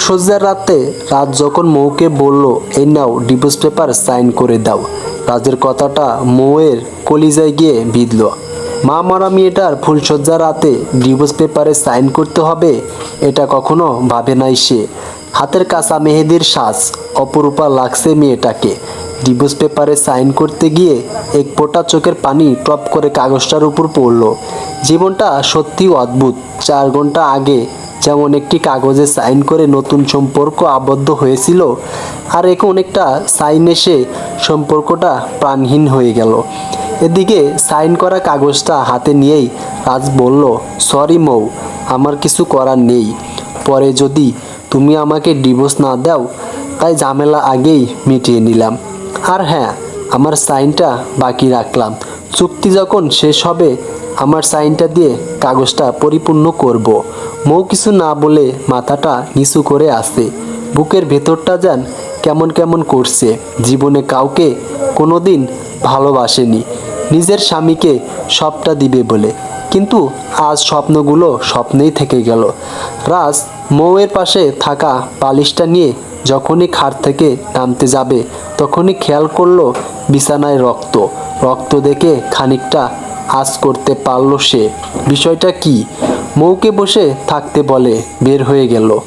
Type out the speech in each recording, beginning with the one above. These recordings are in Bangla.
সজ্জার রাতে রাজ যখন মৌকে বলল, এই নাও ডিভোর্স পেপার সাইন করে দাও। রাজের কথাটা মৌয়ের কলিজায় গিয়ে বিঁধল। মা মারা মেয়েটার ফুলসজ্জার রাতে ডিভোর্স পেপারে সাইন করতে হবে, এটা কখনো ভাবে নাই সে। হাতের কাঁচা মেহেদির শ্বাস অপরূপা লাগছে মেয়েটাকে। ডিভোর্স পেপারে সাইন করতে গিয়ে এক ফোঁটা চোখের পানি টপ করে কাগজটার উপর পড়ল। জীবনটা সত্যি অদ্ভুত। চার ঘণ্টা আগে যেমন একটি কাগজে সাইন করে নতুন সম্পর্ক আবদ্ধ হয়েছিল, আর এখন একটা সাইন এসে সম্পর্কটা প্রাণহীন হয়ে গেল। এদিকে সাইন করা কাগজটা হাতে নিয়েই রাজ বলল, সরি মৌ, আমার কিছু করার নেই। পরে যদি তুমি আমাকে ডিভোর্স না দাও, তাই ঝামেলা আগেই মিটিয়ে নিলাম। আর হ্যাঁ আমার সাইনটা বাকি রাখলাম। চুক্তি যখন শেষ হবে, আমার সাইনটা দিয়ে কাগজটা পরিপূর্ণ করব। মৌ কিছু না বলে মাথাটা নিচু করে আসে। বুকের ভেতরটা যান কেমন কেমন করছে। জীবনে কাউকে কোনোদিন ভালোবাসেনি। নিজের স্বামীকে সবটা দিবে বলে। কিন্তু আজ স্বপ্নগুলো স্বপ্নেই থেকে গেল। রাজ মৌয়ের পাশে থাকা পালিশটা নিয়ে যখনই খাট থেকে নামতে যাবে, তখনই খেয়াল করল বিছানায় রক্ত। রক্ত দেখে খানিকটা আজ করতে পারল সে। বিষয়টা কি? মৌকে বসে থাকতে বলে, বের হয়ে গেল।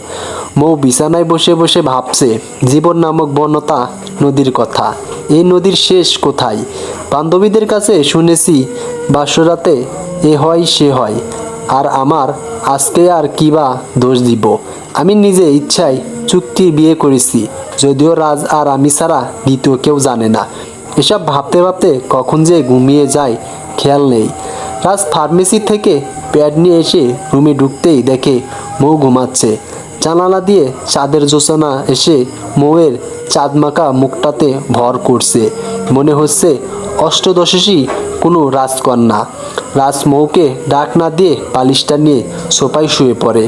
মৌ বিছানায় বসে বসে ভাবছে, জীবন নামক বনতা নদীর কথা। এই নদীর শেষ কোথায়? বান্ধবীদের কাছে শুনেছি, বাসরাতে এ হয়, সে হয়। আর আমার আজকে আর কি বা দোষ দিব? আমি নিজে ইচ্ছায় চুক্তি বিয়ে করেছি, যদিও রাজ আর আমি ছাড়া দ্বিতীয় কেউ জানে না। এসব ভাবতে ভাবতে কখন যে ঘুমিয়ে যায়, খেয়াল নেই। রাজ ফার্মেসি থেকে প্যাড নিয়ে এসে রুমে ঢুকতেই দেখে মৌ ঘুমাচ্ছে। জানালা দিয়ে চাঁদের জোছনা এসে মৌয়ের চাঁদমাখা মুখটাতে ভর করছে। মনে হচ্ছে অষ্টদশী কোনো রাজকন্যা। রাজ মৌকে ডাক না দিয়ে পালিশটা নিয়ে সোপায় শুয়ে পড়ে।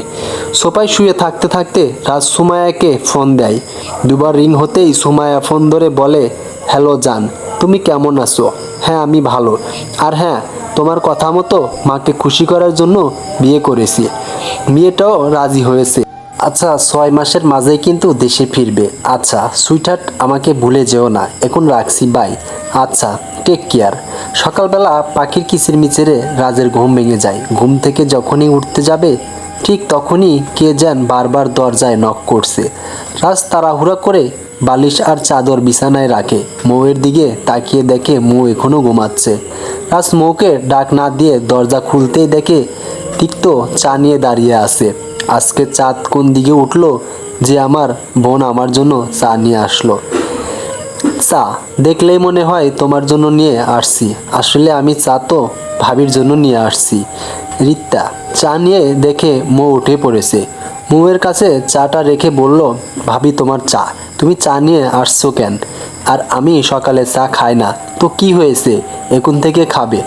সোপায় শুয়ে থাকতে থাকতে রাজ সুমায়াকে ফোন দেয়। দুবার রিং হতেই সুমায়া ফোন ধরে বলে, হ্যালো জান, তুমি কেমন আছো? হ্যাঁ আমি ভালো। আর হ্যাঁ তোমার কথা মতো মাকে খুশি করার জন্য বিয়ে করেছি। মেয়েটাও রাজি হয়েছে। আচ্ছা ছয় মাসের মাঝেই কিন্তু দেশে ফিরবে। আচ্ছা সুইটহার্ট, আমাকে ভুলে যেও না। এখন রাখছি, বাই। আচ্ছা টেক কেয়ার। সকালবেলা পাখির কিচির মিচিরে রাজের ঘুম ভেঙে যায়। ঘুম থেকে যখনই উঠতে যাবে, ঠিক তখনই কে যেন বারবার দরজায় নক করছে। রাজ তাড়াহুড়া করে বালিশ আর চাদর বিছানায় রাখে। মৌয়ের দিকে তাকিয়ে দেখে মৌ এখনও ঘুমাচ্ছে। রাজ মৌকে ডাক না দিয়ে দরজা খুলতেই দেখে তিক্ত চা নিয়ে দাঁড়িয়ে আছে। আজকে চাঁদ কোন দিকে উঠল যে আমার বোন আমার জন্য চা নিয়ে আসলো। চা, দেখলেই মনে হয় তোমার জন্য নিয়ে আসছি। আসলে আমি চা তো ভাবির জন্য নিয়ে আসছি। রিত্তা, চা নিয়ে দেখে মৌ উঠে পড়েছে। মৌয়ের কাছে চাটা রেখে বলল, ভাবি, তোমার চা। তুমি চা নিয়ে আসছো কেন? আর আমি সকালে চা খাই না। তো কি হয়েছে? এখন থেকে খাবে।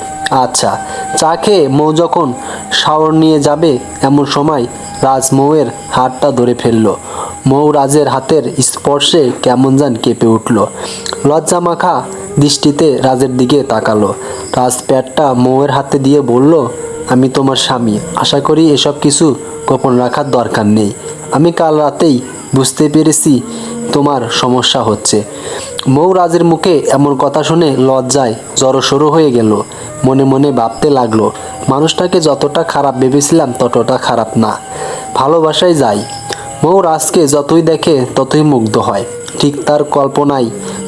আচ্ছা চা খেয়ে মৌ যখন শাওয়ার নিয়ে যাবে, এমন সময় রাজ মৌয়ের হাতটা ধরে ফেলল। মৌ রাজের হাতের স্পর্শে কেমন যান কেঁপে উঠল। লজ্জা মাখা দৃষ্টিতে রাজের দিকে তাকালো। রাজ প্যাটটা মৌয়ের হাতে দিয়ে বলল, আমি তোমার স্বামী। আশা করি এসব কিছু গোপন রাখার দরকার নেই। আমি কাল রাতেই বুঝতে পেরেছি তোমার সমস্যা হচ্ছে। মৌ রাজের মুখে এমন কথা শুনে লজ্জায় জড়সড়ো হয়ে গেল। মনে মনে ভাবতে লাগল, মানুষটাকে যতটা খারাপ ভেবেছিলাম ততটা খারাপ না। ভালোবাসায় যাই। মৌ রাজকে যতই দেখে ততই মুগ্ধ হয়। ঠিক তার কল্পনায়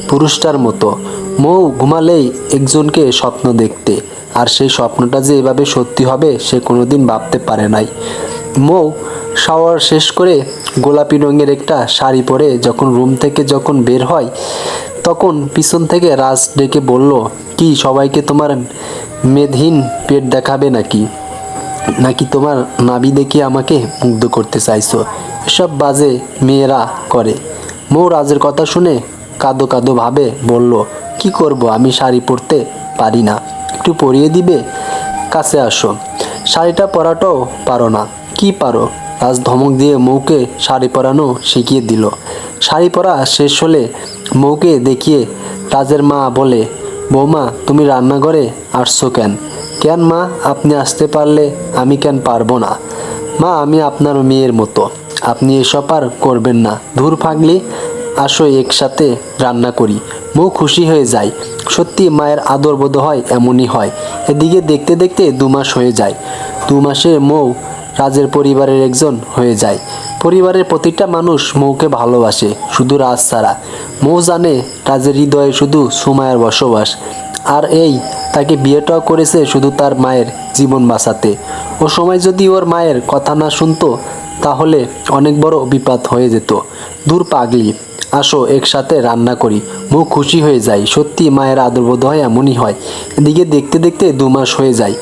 পুরুষটার মতো। মৌ ঘুমালেই একজনকে স্বপ্ন দেখতে। আর সেই স্বপ্নটা যে এভাবে সত্যি হবে সে কোনোদিন ভাবতে পারে নাই। মৌ শাওয়ার শেষ করে গোলাপি রঙের একটা শাড়ি পরে যখন রুম থেকে যখন বের হয়, তখন পিছন থেকে রাজ ডেকে বলল, কি, সবাইকে তোমার মেদহীন পেট দেখাবে নাকি? নাকি তোমার নাবি দেখে আমাকে মুগ্ধ করতে চাইছো? এসব বাজে মেয়েরা করে। মৌ রাজের কথা শুনে কাঁদো কাঁদো ভাবে বলল, কি করব? আমি শাড়ি পরতে পারি না। একটু পরিয়ে দিবে? কাছে আসো। শাড়িটা পরাটাও পারো না। কি পারো? রাজ ধমক দিয়ে মৌকে শাড়ি পরানো শিখিয়ে দিল। শাড়ি পরা শেষ হলে মৌকে দেখিয়ে রাজের মা বলে, বৌমা, তুমি রান্নাঘরে আসছো কেন? কেন মা, আপনি আসতে পারলে আমি কেন পারব না? মা, আমি আপনার মেয়ের মতো। আপনি এসব আর করবেন না। ধূর ফাগলি, আসো একসাথে রান্না করি। মৌ খুশি হয়ে যায়। সত্যি মায়ের আদর বোধ হয় এমনই হয়। এদিকে দেখতে দেখতে দু মাস হয়ে যায়। দু মাসে মৌ রাজের পরিবারের একজন হয়ে যায়। পরিবারের প্রতিটা মানুষ মৌকে ভালোবাসে, শুধু রাজ ছাড়া। মৌ জানে রাজের হৃদয়ে শুধু সুমায়ের বসবাস। আর এই তাকে বিয়েটাও করেছে শুধু তার মায়ের জীবন বাঁচাতে। ও সময় যদি ওর মায়ের কথা না শুনতো, তাহলে অনেক বড় বিপদ হয়ে যেত। দূর পাগলি, আসো একসাথে রান্না করি। মুখ খুশি হয়ে যায়, সত্যি মায়ের আদরবোধ হয় এমনই হয়। এদিকে দেখতে দেখতে দু মাস হয়ে যায়।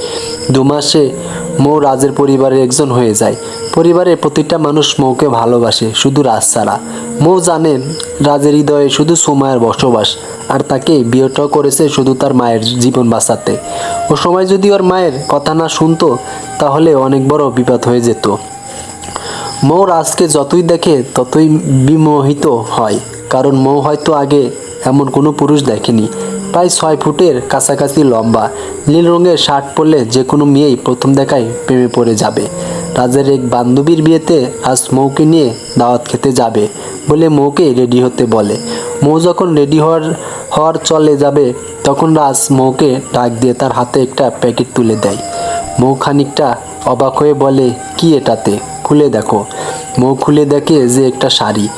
দু মাসে মৌ রাজের পরিবারের একজন হয়ে যায়। পরিবারের প্রতিটা মানুষ মৌকে ভালোবাসে, শুধু রাজ ছাড়া। মৌ জানে রাজের হৃদয়ে শুধু সুমায়ের বসবাস, আর তাকে বিয়েটাও করেছে শুধু তার মায়ের জীবন বাঁচাতে। ও সময় যদি ওর মায়ের কথা না শুনতো, তাহলে অনেক বড় বিপদ হয়ে যেত। মৌ রাজকে যতই দেখে, ততই বিমোহিত হয়, কারণ মৌ হয়তো আগে এমন কোনো পুরুষ দেখেনি। প্রায় ছয় ফুটের কাছাকাছি লম্বা। নীল রঙের শার্ট পরলে যে কোনো মেয়েই প্রথম দেখায় প্রেমে পড়ে যাবে। রাজের এক বান্ধবীর বিয়েতে আজ মৌকে নিয়ে দাওয়াত খেতে যাবে বলে মৌকে রেডি হতে বলে। মৌ যখন রেডি হওয়ার হওয়ার চলে যাবে তখন রাজ মৌকে ডাক দিয়ে তার হাতে একটা প্যাকেট তুলে দেয়। মৌ খানিকটা অবাক হয়ে বলে, কি এটাতে? খুলে দেখো। মৌ খুলে দেখে যে একটা শাড়ি।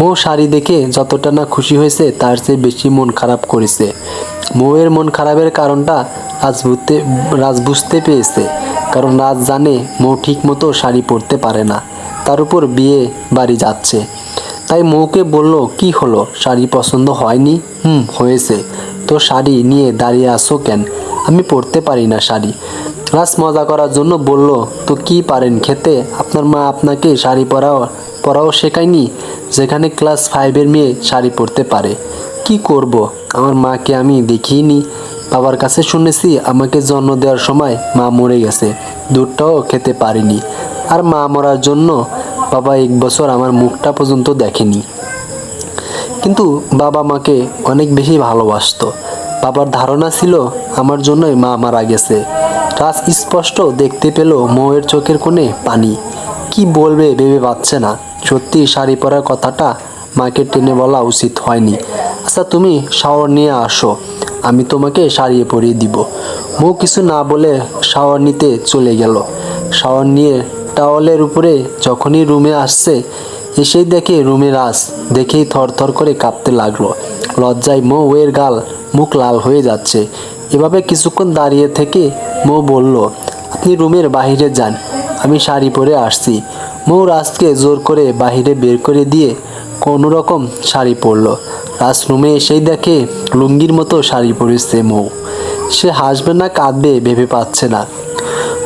মৌ শাড়ি দেখে যতটা না খুশি হয়েছে, তার চেয়ে বেশি মন খারাপ করেছে। মৌয়ের মন খারাপের কারণটা রাজ বুঝতে রাজ বুঝতে পেরেছে, কারণ রাজ জানে মৌ ঠিক মতো শাড়ি পরতে পারে না। তার উপর বিয়ে বাড়ি যাচ্ছে। তাই মৌকে বলল, কি হলো? শাড়ি পছন্দ হয়নি? হুম, হয়েছে। তো শাড়ি নিয়ে দাঁড়িয়ে আসো কেন? আমি পরতে পারি না শাড়ি। রাজ মজা করার জন্য বলল, তো কি পারেন খেতে? আপনার মা আপনাকে শাড়ি পরাও পরাও শেখায়নি? যেখানে ক্লাস ফাইভের মেয়ে শাড়ি পরতে পারে। কি করব? আমার মাকে আমি দেখিনি। বাবার কাছে শুনেছি, আমাকে জন্ম দেওয়ার সময় মা মরে গেছে। দুধটাও খেতে পারিনি। আর মা মরার জন্য বাবা এক বছর আমার মুখটা পর্যন্ত দেখেনি। কিন্তু বাবা মাকে অনেক বেশি ভালোবাসতো। বাবার ধারণা ছিল, আমার জন্যই মা মারা গেছে। রাজ স্পষ্ট দেখতে পেল মৌয়ের চোখের কোণে পানি। কি বলবে ভেবে পাচ্ছে না। সত্যি শাড়ি পরার কথাটা মাকে টেনে বলা উচিত হয়নি। আচ্ছা তুমি শাওয়ার নিয়ে আসো। আমি তোমাকে শাড়িয়ে পরিয়ে দিব। মৌ কিছু না বলে শাওয়ার নিতে চলে গেল। শাওয়ার নিয়ে টাওয়ালের উপরে যখনই রুমে আসছে এসেই দেখে রুমে রাস দেখেই থরথর করে কাঁপতে লাগল। লজ্জায় মো ওয়ের গাল মুখ লাল হয়ে যাচ্ছে। এভাবে কিছুক্ষণ দাঁড়িয়ে থেকে মো বলল, আপনি রুমের বাইরে যান, আমি শাড়ি পরে আসছি। মৌ রাজকে জোর করে বাইরে বের করে দিয়ে কোনো রকম শাড়ি পরলো। রাজ রুমে এসেই দেখে লুঙ্গির মতো শাড়ি পরেছে মৌ। সে হাসবে না, কাঁদবে, ভেবে পাচ্ছে না।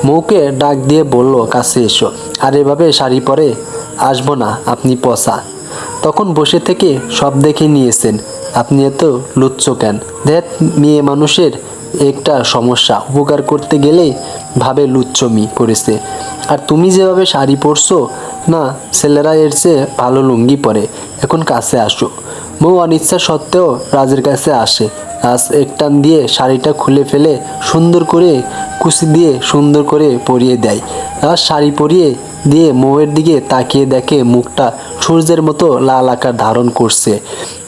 মৌকে ডাক দিয়ে বলল, কাছে এসো, আর এভাবে শাড়ি পরে আসব না, আপনি পসা তখন বসে থেকে সব দেখে নিয়েছেন, আপনি এত লুচ্ছ কেন? দেখ, মেয়ে মানুষের একটা সমস্যা, উপকার করতে গেলেই ভাবে লুচ্চমি করেছে। আর তুমি যেভাবে শাড়ি পরছো, না, ছেলেরা এর চেয়ে ভালো লুঙ্গি পরে, এখন কাছে আসো। মৌ অনিচ্ছা সত্ত্বেও রাজের কাছে আসে। রাজ একটান দিয়ে শাড়িটা খুলে ফেলে সুন্দর করে কুচি দিয়ে সুন্দর করে পরিয়ে দেয়। রাজ শাড়ি পরিয়ে দিয়ে মৌয়ের দিকে তাকিয়ে দেখে মুখটা সূর্যের মতো লাল আকার ধারণ করছে।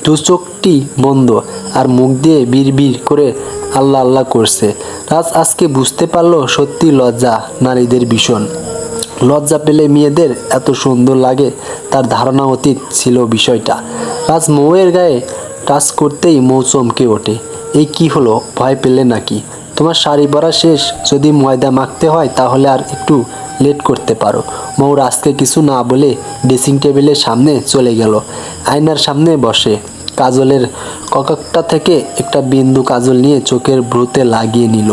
দু চোখটি বন্ধ আর মুখ দিয়ে বিড় করে আল্লাহ আল্লাহ করছে। রাজ আজকে বুঝতে পারল সত্যি লজ্জা নারীদের ভীষণ। লজ্জা পেলে মেয়েদের এত সুন্দর লাগে তার ধারণা অতীত ছিল বিষয়টা। রাজ মৌয়ের গায়ে টাচ করতেই মৌ চমকে ওঠে। এই কি হলো? ভয় পেলে নাকি? তোমার শাড়ি পরা শেষ? যদি ময়দা মাখতে হয়, তাহলে আর একটু লেট করতে পারো। মৌ রাজকে কিছু না বলে ড্রেসিং টেবিলের সামনে চলে গেল। আয়নার সামনে বসে। কাজলের ককাকটা থেকে একটা বিন্দু কাজল নিয়ে চোখের ভ্রুতে লাগিয়ে নিল।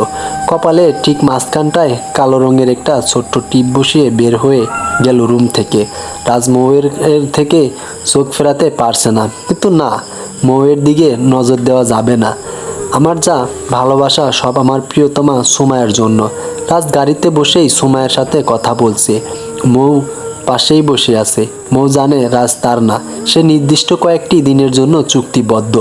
কপালে ঠিক মাঝখানটায় কালো রঙের একটা ছোট্ট টিপ বসিয়ে বের হয়ে গেল রুম থেকে। রাজ মৌয়ের এর থেকে চোখ ফেরাতে পারছে না। কিন্তু না মৌয়ের দিকে নজর দেওয়া যাবে না। আমার যা ভালোবাসা, সব আমার প্রিয়তমা সুমায়ের জন্য। রাজ গাড়িতে বসেই সুমায়ের সাথে কথা বলছে। মৌ পাশেই বসে আছে। মৌ জানে রাজ তার না। সে নির্দিষ্ট কয়েকটি দিনের জন্য চুক্তিবদ্ধ।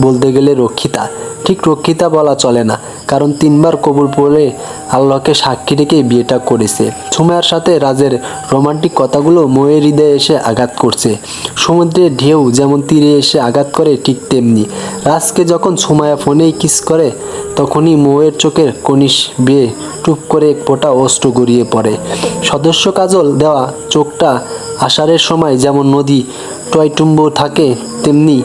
বলতে গেলে রক্ষিতা ঠিক রক্ষিতা বলা চলে না, কারণ তিনবার কবুল পড়ে আল্লাহকে সাক্ষী রেখে বিয়েটা করেছে। সুমায়ার সাথে রাজের রোমান্টিক কথাগুলো ময়ের হৃদয়ে এসে আঘাত করছে। সমুদ্রের ঢেউ যেমন তীরে এসে আঘাত করে, ঠিক তেমনি। রাজকে যখন সুমায়া ফোনেই কিস করে, তখনই মৌয়ের চোখের কনিশ বেয়ে টুপ করে এক ফোঁটা অস্ত্র গড়িয়ে পড়ে। সদস্য কাজল দেওয়া চোখটা আষাঢ়ের সময় যেমন নদী টয়টুম্ব থাকে, তেমনি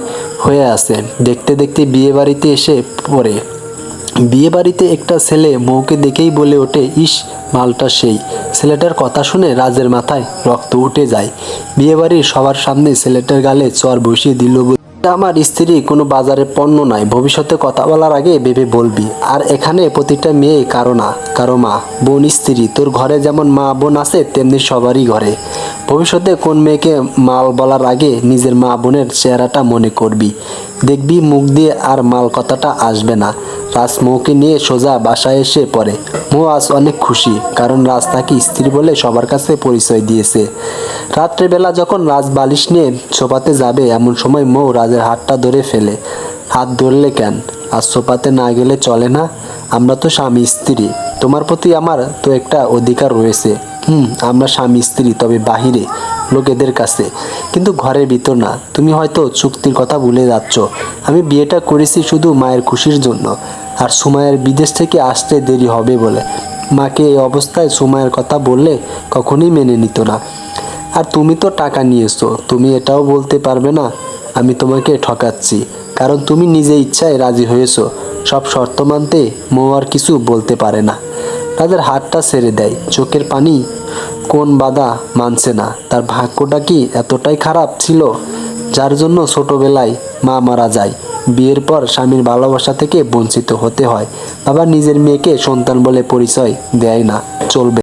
হয়ে আছে। দেখতে দেখতে বিয়ে বাড়িতে এসে পড়ে। বিয়ে বাড়িতে একটা ছেলে বউকে দেখেই বলে ওঠে ইস মালটা সেই। ছেলেটার কথা শুনে রাজের মাথায় রক্ত উঠে যায়। বিয়ে বাড়ির সবার সামনে ছেলেটার গালে চর বসিয়ে দিল বলে, "এটা আমার স্ত্রী কোনো বাজারে পণ্য নয় ভবিষ্যতে কথা বলার আগে ভেবে বলবি। আর এখানে প্রতিটা মেয়ে কারও না, কারও মা। বোন, স্ত্রী, তোর ঘরে যেমন মা, বোন আছে, তেমনি সবারই ঘরে। ভবিষ্যতে কোন মেয়েকে মাল বলার আগে নিজের মা, বোনের চেহারাটা মনে করবি। দেখবি মুখ দিয়ে আর মাল কথাটা আসবে না। রাজ মৌকে নিয়ে সোজা বাসায় এসে পড়ে। মৌ আজ অনেক খুশি, কারণ রাজ তাকে স্ত্রী বলে সবার কাছে পরিচয় দিয়েছে। রাত্রেবেলা যখন রাজ বালিশ নিয়ে সোফাতে যাবে, এমন সময় মৌ রাজের হাতটা ধরে ফেলে। হাত ধরলে কেন? আর সোফাতে না গেলে চলে না? আমরা তো স্বামী স্ত্রী। তোমার প্রতি আমার তো একটা অধিকার রয়েছে। হুম, আমরা স্বামী স্ত্রী, তবে বাহিরে, লোকেদের কাছে। কিন্তু ঘরের ভিতর না। তুমি হয়তো চুক্তির কথা ভুলে যাচ্ছ। আমি বিয়েটা করেছি শুধু মায়ের খুশির জন্য। আর সুমায়ের বিদেশ থেকে আসতে দেরি হবে বলে। মাকে এই অবস্থায় সুমায়ের কথা বললে কখনোই মেনে নিত না। আর তুমি তো টাকা নিয়েছো, তুমি এটাও বলতে পারবে না, আমি তোমাকে ঠকাচ্ছি। কারণ তুমি নিজে ইচ্ছায় রাজি হয়েছো। সব শর্ত মানতে মৌ আর কিছু বলতে পারে না। তাদের হাতটা ছেড়ে দেয়। চোখের পানি কোন বাধা মানছে না। তার ভাগ্যটা কি এতটাই খারাপ ছিল? যার জন্য ছোটবেলায় মা মারা যায়। বিয়ের পর স্বামীর ভালোবাসা থেকে বঞ্চিত হতে হয়। বাবা নিজের মেয়েকে সন্তান বলে পরিচয় দেয় না, চলবে।